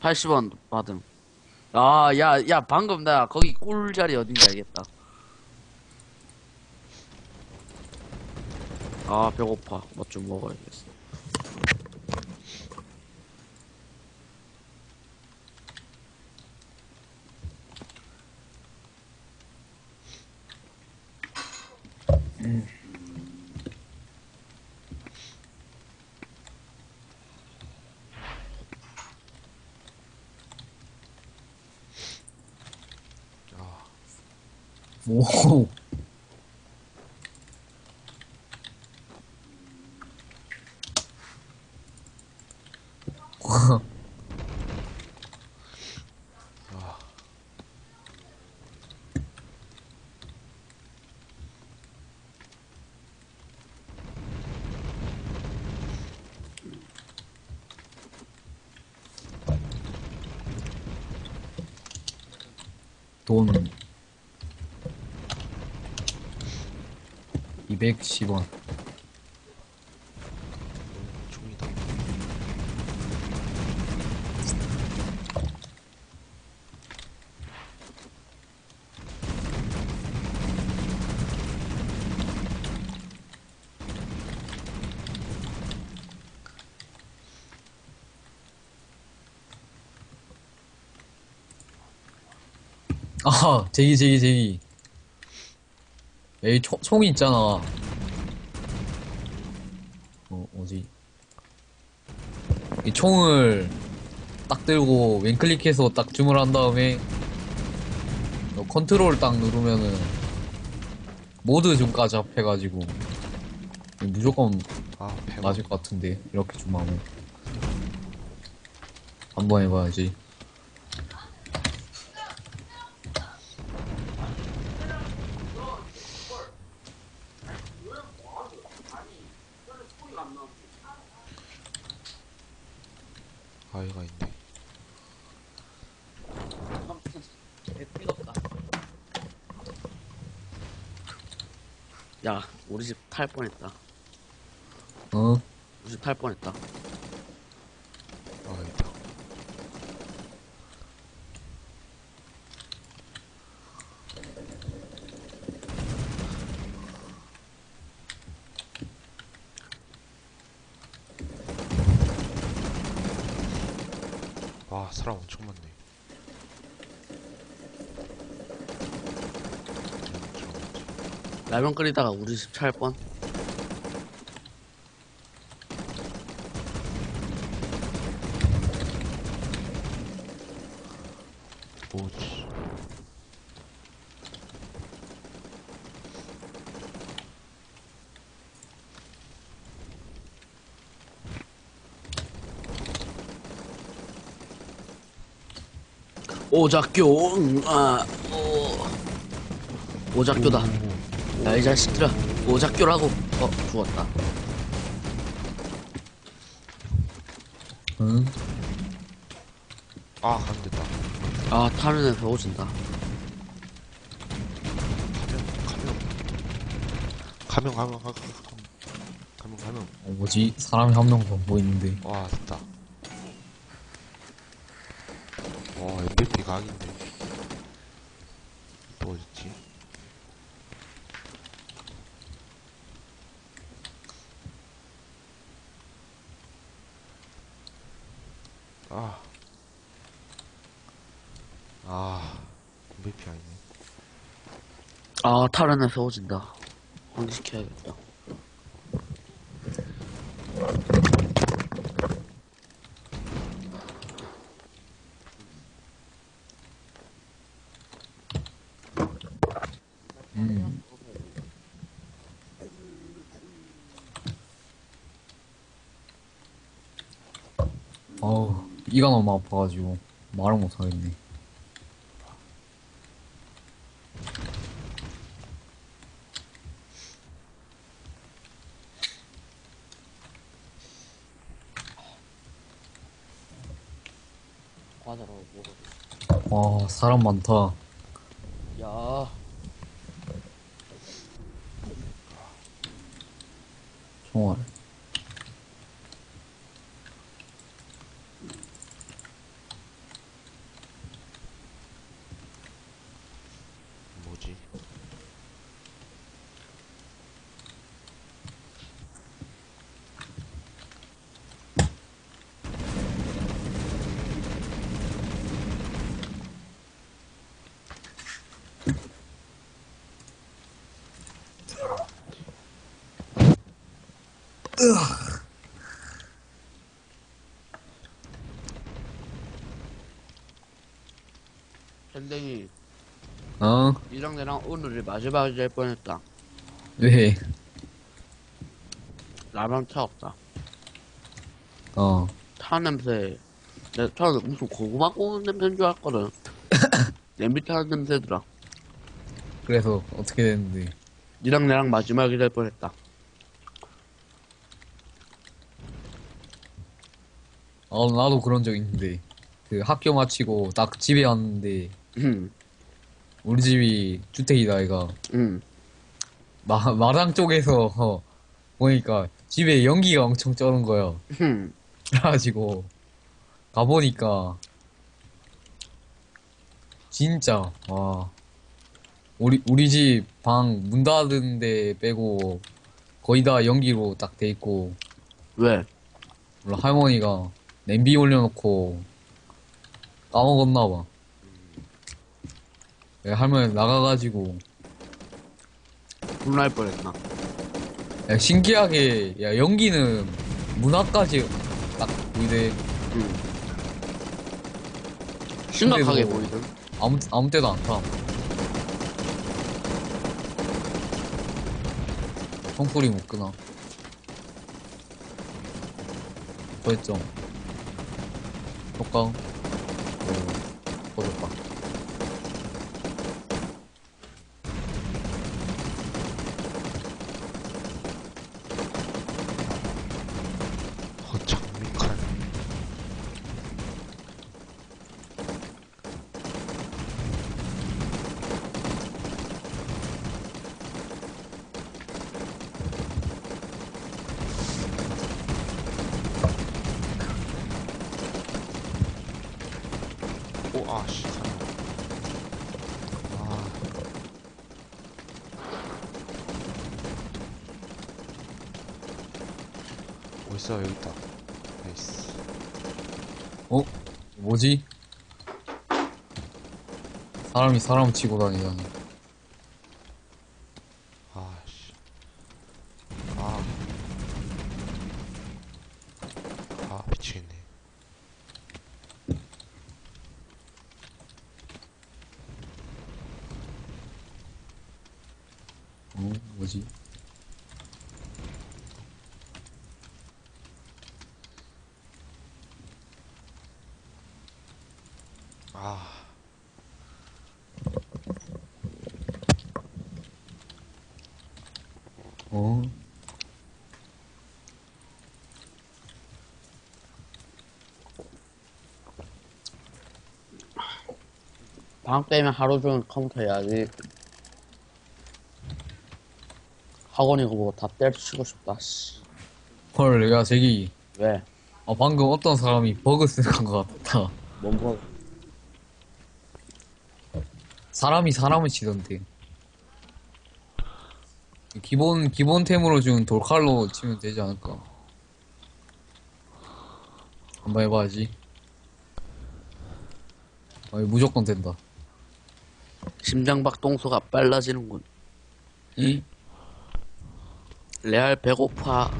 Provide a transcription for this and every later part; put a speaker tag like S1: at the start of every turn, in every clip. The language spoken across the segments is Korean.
S1: 80원 받음. 아, 야, 야, 방금 나 거기 꿀자리 어딘지 알겠다. 아, 배고파. 뭐 좀 먹어야겠어.
S2: 오. 돈 210원
S3: 종이다.
S2: 아 제기 제기 제기 여기 총, 총이 있잖아. 어 어디? 이 총을 딱 들고 왼클릭해서 딱 줌을 한 다음에 어, 컨트롤 딱 누르면은 모드 줌까지 합해가지고 무조건
S3: 아.
S2: 맞을 것 같은데 이렇게 좀 하면. 한번 해봐야지
S3: 아이가 있네.
S1: 야, 우리 집 탈 뻔했다.
S2: 어?
S1: 우리 집 탈 뻔했다.
S3: 아, 있다. 와, 사람 엄청 많네.
S1: 라면 끓이다가 우리 집 찰 뻔.
S3: 뭐지?
S1: 오작교, 응, 아, 오. 오작교다. 야, 이 자식들아. 오작교라고. 어, 죽었다.
S2: 응?
S3: 아, 가면 됐다.
S1: 아, 타는 애 배워진다.
S3: 가면, 가면, 가면, 가면, 가면, 가면, 가면.
S2: 어, 뭐지? 사람이 한 명도 안 보이는데
S3: 와, 됐다. 와, MVP 각인데. 또 어딨지? 아. 아, MVP 아니네.
S1: 아, 타는 애 배워진다. 환기시켜야겠다.
S2: 음. 어우 이가 너무 아파가지고 말을 못하겠네
S1: 먹어.
S2: 와 사람 많다
S1: 야,
S2: 총알
S1: 밴댕이
S2: 어?
S1: 이랑 내랑 오늘이 마지막이 될 뻔했다
S2: 왜?
S1: 라면 차 없다
S2: 어.
S1: 타 냄새 내가 처음에 무슨 고구마 구운 냄새인 줄 알았거든 냄비 타는 냄새더라
S2: 그래서 어떻게 됐는데?
S1: 니랑 내랑 마지막이 될 뻔했다
S2: 어, 나도 그런 적 있는데. 그 학교 마치고 딱 집에 왔는데,
S1: 응,
S2: 우리 집이 주택이다, 이가.
S1: 응.
S2: 마, 마당 쪽에서, 어, 보니까 집에 연기가 엄청 쩌는 거야.
S1: 응.
S2: 그래가지고, 가보니까, 진짜, 와. 우리, 우리 집 방 문 닫은 데 빼고, 거의 다 연기로 딱 돼 있고,
S1: 왜?
S2: 몰라, 할머니가 냄비 올려놓고 까먹었나봐. 할머니 나가가지고,
S1: 불날 뻔했나?
S2: 야, 신기하게, 야, 연기는 문 앞까지 딱 보이대.
S1: 응. 심각하게
S2: 뭐-
S1: 보이든.
S2: 아무, 아무 때도 안 타. 총소리 못 끄나. 저했죠. 효과. 오, 꺼졌다.
S3: 아, 씨, 사람. 아. 어딨어, 여기 있다. 나이스.
S2: 어? 뭐지? 사람이 사람 치고 다니다니.
S3: 아, 씨. 아. 아, 미치겠네.
S2: 어? 뭐지?
S3: 아.
S2: 어?
S1: 방학 때면 하루 종일 컴퓨터 해야지. 학원이고 다 때려치고 싶다, 씨.
S2: 헐, 야, 저기,
S1: 왜?
S2: 아, 방금 어떤 사람이 버그 쓰는 것 같다.
S1: 뭔 거,
S2: 사람이 사람을 치던데. 기본, 기본템으로 준 돌칼로 치면 되지 않을까. 한번 해봐야지. 아, 무조건 된다.
S1: 심장박 동소가 빨라지는군.
S2: 이?
S1: 레알 배고파.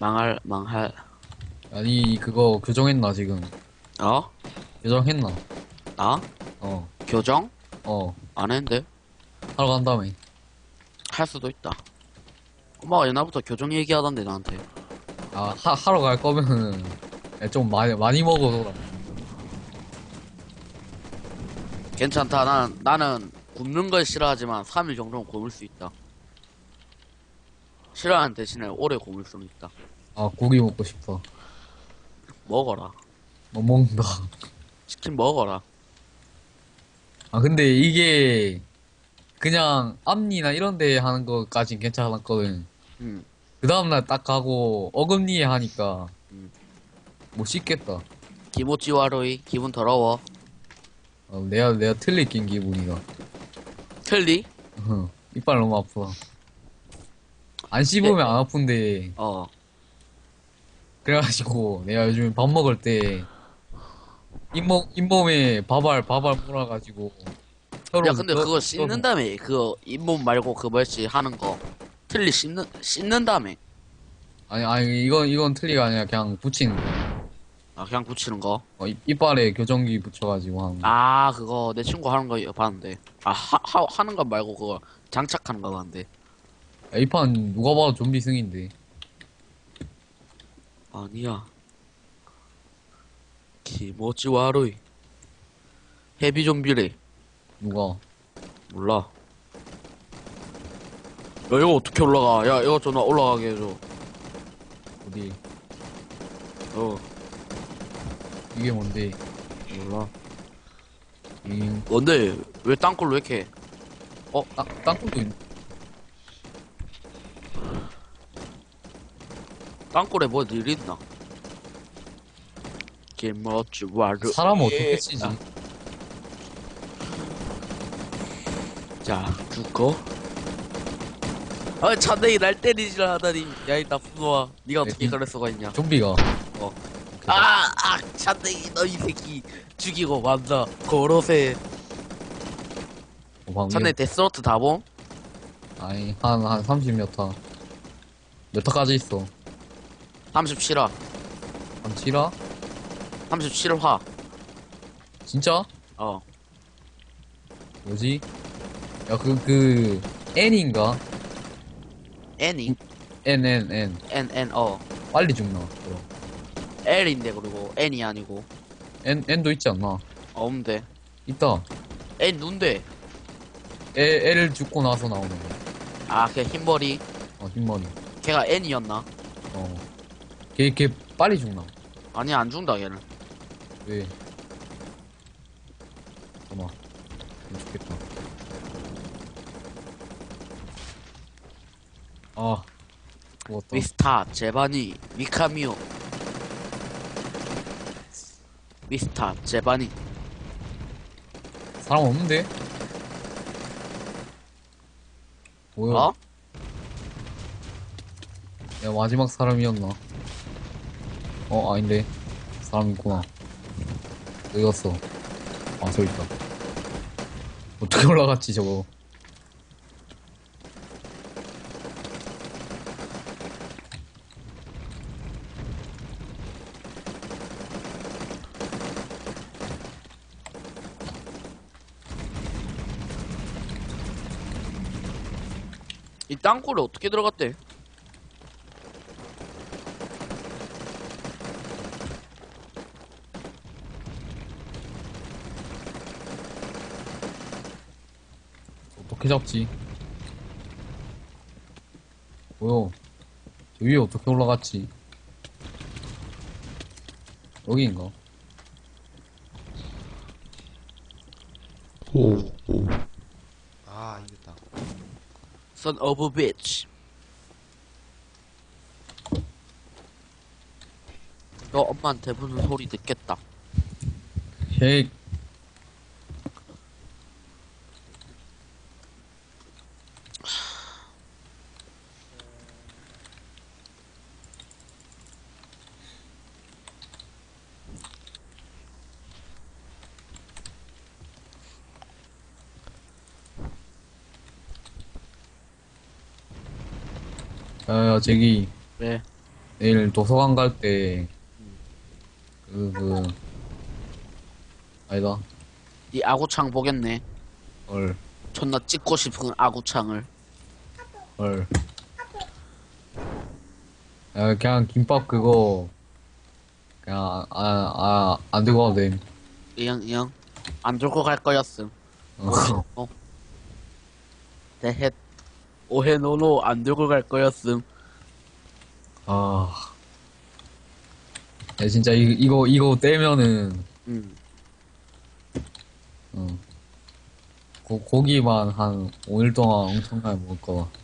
S1: 망할, 망할.
S2: 아니, 그거 교정했나, 지금?
S1: 어?
S2: 교정했나?
S1: 나?
S2: 어,
S1: 교정?
S2: 어.
S1: 안 했는데?
S2: 하러 간 다음에.
S1: 할 수도 있다. 엄마가 옛날부터 교정 얘기하던데, 나한테.
S2: 아, 하, 하러 갈 거면은, 야, 좀 많이, 많이 먹어둬라.
S1: 괜찮다. 나는, 나는 굶는 걸 싫어하지만 3일 정도는 굶을 수 있다. 싫어하는 대신에 오래 굶을 수는 있다.
S2: 아, 고기 먹고 싶어.
S1: 먹어라.
S2: 못 먹는다.
S1: 치킨 먹어라.
S2: 아, 근데 이게, 그냥, 앞니나 이런 데 하는 거까진 괜찮았거든.
S1: 음.
S2: 그 다음날 딱 가고, 어금니에 하니까,
S1: 음.
S2: 못 씻겠다.
S1: 기모찌와로이 기분 더러워.
S2: 어, 내가, 내가 틀리 낀 기분이다.
S1: 틀리?
S2: 어, 이빨 너무 아프다. 안 씹으면 안 아픈데,
S1: 어.
S2: 그래가지고, 내가 요즘 밥 먹을 때, 잇몸, 잇몸에 밥알, 밥알 몰아가지고,
S1: 야 근데
S2: 떠-
S1: 그거
S2: 떠서-
S1: 씻는다며. 그거 잇몸 말고 그 뭐였지 하는 거. 틀리 씹는 씹는 다음에
S2: 아니, 아니, 이건, 이건 틀리가 아니라 그냥 붙이는 거.
S1: 아 그냥 붙이는 거.
S2: 어, 이- 이빨에 교정기 붙여가지고 하는 거.
S1: 아 그거 내 친구 하는 거 봤는데. 아 하, 하 하는 건 말고 그거 장착하는 거 봤는데.
S2: 아, 이판 누가 봐도 좀비 승인데.
S1: 아니야. 기모찌 와루이. 헤비 좀비래.
S2: 누가.
S1: 몰라. 야 이거 어떻게 올라가? 야 이거 전화 올라가게 해줘.
S2: 어디.
S1: 어
S2: 이게 뭔데.
S1: 몰라.
S2: 이,
S1: 뭔데 왜 땅굴로 왜 이렇게?
S2: 어, 땅, 땅굴도 있
S1: 땅굴에 뭐일 있나? 기모찌 와루.
S2: 사람 어떻게 치지?
S1: 자, 죽고. 아, 찬댕이 날 때리질 하다니. 야, 이 나쁜 놈아. 니가 어떻게
S2: 네.
S1: 그럴 수가 있냐.
S2: 좀비가.
S1: 어. 아, 아, 찬댕이 너이 새끼. 죽이고. 고로세.
S2: 어, 방금.
S1: 찬댕이 데스노트 다 봄?
S2: 아니, 한, 한 30몇 타. 몇 타까지 있어?
S1: 37화.
S2: 한 7화?
S1: 37화.
S2: 진짜?
S1: 어.
S2: 뭐지? 야, 그, 그, N인가?
S1: N이?
S2: N, N, N.
S1: N, N, 어.
S2: 빨리 죽나? 그럼.
S1: L인데, 그리고 N이 아니고.
S2: N, N도 있지 않나?
S1: 없는데.
S2: 있다.
S1: N 누인데?
S2: L, L 죽고 나서 나오는 거.
S1: 아, 걔 흰머리.
S2: 어, 흰머리.
S1: 걔가 N이었나?
S2: 어. 걔, 걔 빨리 죽나?
S1: 아니, 안 죽는다, 걔는.
S2: 왜? 잠깐만. 안 죽겠다. 아. 죽었다.
S1: 미스타, 제바니, 미카미오. 미스타, 제바니.
S2: 사람 없는데? 뭐야?
S1: 어?
S2: 야, 마지막 사람이었나? 어, 아닌데. 사람 있구나. 어디 갔어? 아, 저기 있다. 어떻게 올라갔지, 저거?
S1: 이 땅굴에 어떻게 들어갔대?
S2: 어떻게 잡지? 뭐요? 저 위에 어떻게 올라갔지? 여기인가?
S3: 오, 오.
S1: Son of a bitch. 너 엄마한테 무슨 소리 듣겠다.
S2: 쉐익. 야, 저기,
S1: 왜?
S2: 내일 도서관 갈 때, 그, 그, 아니다.
S1: 이 아구창 보겠네.
S2: 헐,
S1: 존나 찍고 싶은 아구창을.
S2: 헐. 야, 그냥 김밥 그거, 그냥, 아, 아, 안 들고 가도 돼.
S1: 이형, 이형. 안 들고 갈 거였음.
S2: 어.
S1: 어. 대헷. 오해 노노 안 들고 갈 거였음.
S2: 아. 야, 진짜, 이, 이거, 이거 떼면은,
S1: 음.
S2: 어. 고, 고기만 한 5일 동안 엄청나게 먹을 거다.